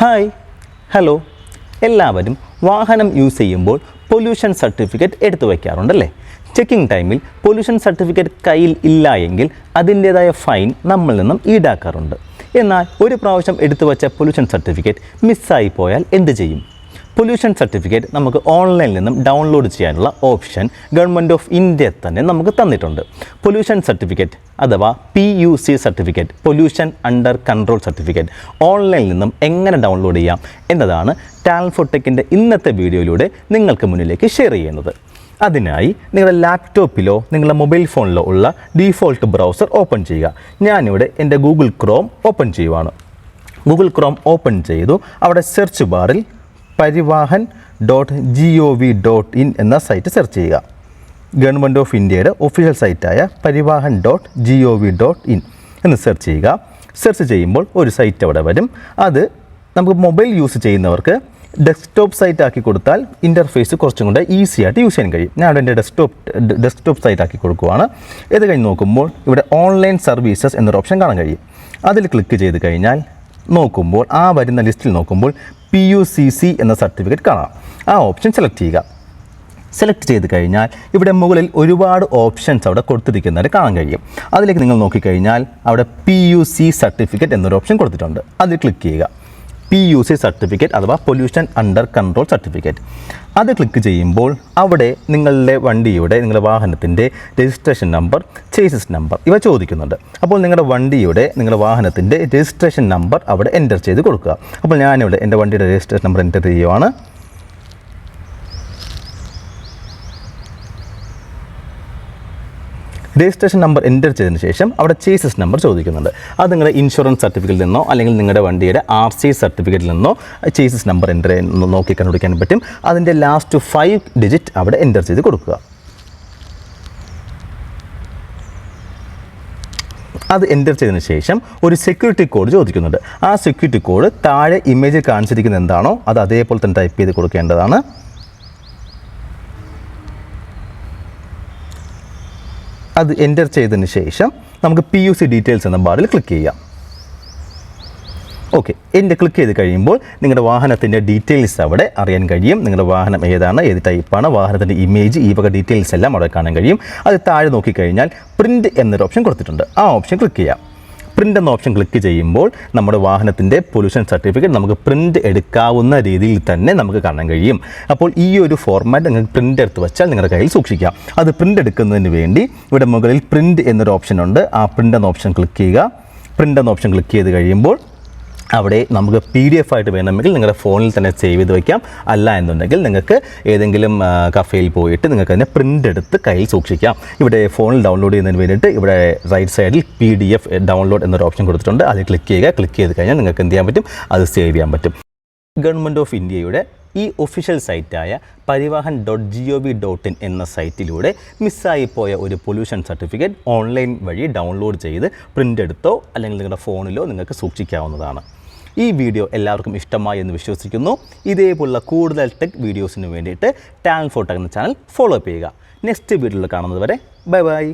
Hi hello എല്ലാവരും വാഹനം use ചെയ്യുമ്പോൾ പൊല്യൂഷൻ സർട്ടിഫിക്കറ്റ് എടുത്തു വയ്ക്കാറുണ്ടല്ലേ? ചെക്കിംഗ് ടൈമിൽ പൊല്യൂഷൻ സർട്ടിഫിക്കറ്റ് കയ്യിൽ ഇല്ല എങ്കിൽ അതിന്റേതായ ഫൈൻ നമ്മളിൽ നിന്നും ഈടാക്കാറുണ്ട്. എന്നാൽ ഒരു പ്രാവശ്യം എടുത്തു വച്ച പൊല്യൂഷൻ സർട്ടിഫിക്കറ്റ് മിസ്സായി പോയാൽ എന്ത് ചെയ്യും? പൊല്യൂഷൻ സർട്ടിഫിക്കറ്റ് നമുക്ക് ഓൺലൈനിൽ നിന്നും ഡൗൺലോഡ് ചെയ്യാനുള്ള ഓപ്ഷൻ ഗവൺമെന്റ് ഓഫ് ഇന്ത്യ തന്നെ നമുക്ക് തന്നിട്ടുണ്ട്. പൊല്യൂഷൻ സർട്ടിഫിക്കറ്റ് അഥവാ P U C certificate pollution under control certificate ഓൺലൈനിൽ നിന്നും എങ്ങനെ ഡൗൺലോഡ് ചെയ്യാം എന്നതാണ് ടാൽഫോട്ടെക്കിന്റെ ഇന്നത്തെ വീഡിയോയിലൂടെ നിങ്ങൾക്ക് മുന്നിലേക്ക് ഷെയർ ചെയ്യുന്നത്. അതിനായി നിങ്ങളുടെ ലാപ്ടോപ്പിലോ നിങ്ങളുടെ മൊബൈൽ ഫോണിലോ ഉള്ള ഡീഫോൾട്ട് ബ്രൗസർ ഓപ്പൺ ചെയ്യുക. ഞാനിവിടെ എന്റെ ഗൂഗിൾ ക്രോം ഓപ്പൺ ചെയ്യുവാണ്. ഗൂഗിൾ ക്രോം ഓപ്പൺ ചെയ്തു. അവിടെ സെർച്ച് ബാറിൽ Parivahan dot G O V dot in എന്ന സൈറ്റ് സെർച്ച് ചെയ്യുക. ഗവൺമെന്റ് ഓഫ് ഇന്ത്യയുടെ official സൈറ്റായ Parivahan dot G O V dot in എന്ന് സെർച്ച് ചെയ്യുക. സെർച്ച് ചെയ്യുമ്പോൾ ഒരു സൈറ്റ് അവിടെ വരും. അത് നമുക്ക് മൊബൈൽ യൂസ് ചെയ്യുന്നവർക്ക് ഡെസ്ക്ടോപ്പ് സൈറ്റ് ആക്കി കൊടുത്താൽ ഇന്റർഫേസ് കുറച്ചും കൂടെ ഈസി ആയിട്ട് യൂസ് ചെയ്യാൻ കഴിയും. ഞാൻ അവിടെ എന്റെ ഡെസ്ക്ടോപ്പ് ഡെസ്ക്ടോപ്പ് സൈറ്റ് ആക്കി കൊടുക്കുവാണ്. ഇത് കഴിഞ്ഞ് നോക്കുമ്പോൾ ഇവിടെ ഓൺലൈൻ സർവീസസ് എന്നൊരു ഓപ്ഷൻ കാണാൻ കഴിയും. അതിൽ ക്ലിക്ക് ചെയ്ത് കഴിഞ്ഞാൽ നോക്കുമ്പോൾ ആ വരുന്ന ലിസ്റ്റിൽ നോക്കുമ്പോൾ പി യു സി സി എന്ന സർട്ടിഫിക്കറ്റ് കാണാം. ആ ഓപ്ഷൻ സെലക്ട് ചെയ്യുക. സെലക്ട് ചെയ്ത് കഴിഞ്ഞാൽ ഇവിടെ മുകളിൽ ഒരുപാട് ഓപ്ഷൻസ് അവിടെ കൊടുത്തിരിക്കുന്നതായിട്ട് കാണാൻ കഴിയും. അതിലേക്ക് നിങ്ങൾ നോക്കിക്കഴിഞ്ഞാൽ അവിടെ പി യു സി സർട്ടിഫിക്കറ്റ് എന്നൊരു ഓപ്ഷൻ കൊടുത്തിട്ടുണ്ട്. അതിൽ ക്ലിക്ക് ചെയ്യുക. പി യു സി സർട്ടിഫിക്കറ്റ് അഥവാ പൊല്യൂഷൻ അണ്ടർ കൺട്രോൾ സർട്ടിഫിക്കറ്റ് അത് ക്ലിക്ക് ചെയ്യുമ്പോൾ അവിടെ നിങ്ങളുടെ വണ്ടിയുടെ നിങ്ങളുടെ വാഹനത്തിന്റെ രജിസ്ട്രേഷൻ നമ്പർ ചേസസ് നമ്പർ ഇവ ചോദിക്കുന്നുണ്ട്. അപ്പോൾ നിങ്ങളുടെ വണ്ടിയുടെ നിങ്ങളുടെ വാഹനത്തിന്റെ രജിസ്ട്രേഷൻ നമ്പർ അവിടെ എന്റർ ചെയ്ത് കൊടുക്കുക. അപ്പോൾ ഞാനിവിടെ എന്റെ വണ്ടിയുടെ രജിസ്ട്രേഷൻ നമ്പർ എന്റർ ചെയ്യുവാണ്. രജിസ്ട്രേഷൻ നമ്പർ എന്റർ ചെയ്തതിന് ശേഷം അവിടെ ചേസസ് നമ്പർ ചോദിക്കുന്നുണ്ട്. അത് നിങ്ങളുടെ ഇൻഷുറൻസ് സർട്ടിഫിക്കറ്റിൽ നിന്നോ അല്ലെങ്കിൽ നിങ്ങളുടെ വണ്ടിയുടെ ആർ സി സർട്ടിഫിക്കറ്റിൽ നിന്നോ ചേസസ് നമ്പർ എന്റർ നോക്കി കണ്ടുപിടിക്കാൻ പറ്റും. അതിന്റെ ലാസ്റ്റ് ഫൈവ് ഡിജിറ്റ് അവിടെ എന്റർ ചെയ്ത് കൊടുക്കുക. അത് എന്റർ ചെയ്തതിന് ശേഷം ഒരു സെക്യൂരിറ്റി കോഡ് ചോദിക്കുന്നുണ്ട്. ആ സെക്യൂരിറ്റി കോഡ് താഴെ ഇമേജിൽ കാണിച്ചിരിക്കുന്ന എന്താണോ അത് അതേപോലെ തന്നെ ടൈപ്പ് ചെയ്ത് കൊടുക്കേണ്ടതാണ്. അത് എന്റർ ചെയ്തതിന് ശേഷം നമുക്ക് പി യു സി ഡീറ്റെയിൽസ് എന്ന ബാറിൽ ക്ലിക്ക് ചെയ്യാം. ഓക്കെ എന്റെ ക്ലിക്ക് ചെയ്ത് കഴിയുമ്പോൾ നിങ്ങളുടെ വാഹനത്തിന്റെ ഡീറ്റെയിൽസ് അവിടെ അറിയാൻ കഴിയും. നിങ്ങളുടെ വാഹനം ഏതാണ് ഏത് ടൈപ്പാണ് വാഹനത്തിന്റെ ഇമേജ് ഈ വക ഡീറ്റെയിൽസ് എല്ലാം അവിടെ കാണാൻ കഴിയും. അത് താഴെ നോക്കിക്കഴിഞ്ഞാൽ പ്രിന്റ് എന്നൊരു ഓപ്ഷൻ കൊടുത്തിട്ടുണ്ട്. ആ ഓപ്ഷൻ ക്ലിക്ക് ചെയ്യാം. പ്രിന്റ് എന്ന ഓപ്ഷൻ ക്ലിക്ക് ചെയ്യുമ്പോൾ നമ്മുടെ വാഹനത്തിന്റെ പൊല്യൂഷൻ സർട്ടിഫിക്കറ്റ് നമുക്ക് പ്രിന്റ് എടുക്കാവുന്ന രീതിയിൽ തന്നെ നമുക്ക് കാണാൻ കഴിയും. അപ്പോൾ ഈ ഒരു ഫോർമാറ്റ് നിങ്ങൾക്ക് പ്രിന്റ് എടുത്ത് വെച്ചാൽ നിങ്ങളുടെ കയ്യിൽ സൂക്ഷിക്കാം. അത് പ്രിന്റ് എടുക്കുന്നതിന് വേണ്ടി ഇവിടെ മുകളിൽ പ്രിന്റ് എന്നൊരു ഓപ്ഷൻ ഉണ്ട്. ആ പ്രിന്റ് എന്ന ഓപ്ഷൻ ക്ലിക്ക് ചെയ്യുക. പ്രിന്റ് എന്ന ഓപ്ഷൻ ക്ലിക്ക് ചെയ്ത് കഴിയുമ്പോൾ അവിടെ നമുക്ക് പി ഡി എഫ് ആയിട്ട് വേണമെങ്കിൽ നിങ്ങളുടെ ഫോണിൽ തന്നെ സേവ് ചെയ്ത് വയ്ക്കാം അല്ല എന്നുണ്ടെങ്കിൽ നിങ്ങൾക്ക് ഏതെങ്കിലും കഫേയിൽ പോയിട്ട് നിങ്ങൾക്ക് അതിനെ പ്രിന്റ് എടുത്ത് കയ്യിൽ സൂക്ഷിക്കാം. ഇവിടെ ഫോണിൽ ഡൗൺലോഡ് ചെയ്യുന്നതിന് വേണ്ടിയിട്ട് ഇവിടെ റൈറ്റ് സൈഡിൽ പി ഡി എഫ് ഡൗൺലോഡ് എന്നൊരു ഓപ്ഷൻ കൊടുത്തിട്ടുണ്ട്. അതിൽ ക്ലിക്ക് ചെയ്യുക. ക്ലിക്ക് ചെയ്ത് കഴിഞ്ഞാൽ നിങ്ങൾക്ക് എന്ത് ചെയ്യാൻ പറ്റും? അത് സേവ് ചെയ്യാൻ പറ്റും. ഗവൺമെന്റ് ഓഫ് ഇന്ത്യയുടെ ഈ official സൈറ്റായ Parivahan dot G O V dot in എന്ന സൈറ്റിലൂടെ മിസ്സായി പോയ ഒരു പൊല്യൂഷൻ സർട്ടിഫിക്കറ്റ് ഓൺലൈൻ വഴി ഡൗൺലോഡ് ചെയ്ത് പ്രിന്റ് എടുത്തോ അല്ലെങ്കിൽ നിങ്ങളുടെ ഫോണിലോ നിങ്ങൾക്ക് സൂക്ഷിക്കാവുന്നതാണ്. ഈ വീഡിയോ എല്ലാവർക്കും ഇഷ്ടമായി എന്ന് വിശ്വസിക്കുന്നു. ഇതേപോലുള്ള കൂടുതൽ ടെക് വീഡിയോസിന് വേണ്ടിയിട്ട് ടാലൻ ഫോട്ടോ എന്ന ചാനൽ ഫോളോ ചെയ്യുക. നെക്സ്റ്റ് വീഡിയോയിൽ കാണുന്നത് വരെ ബൈ ബൈ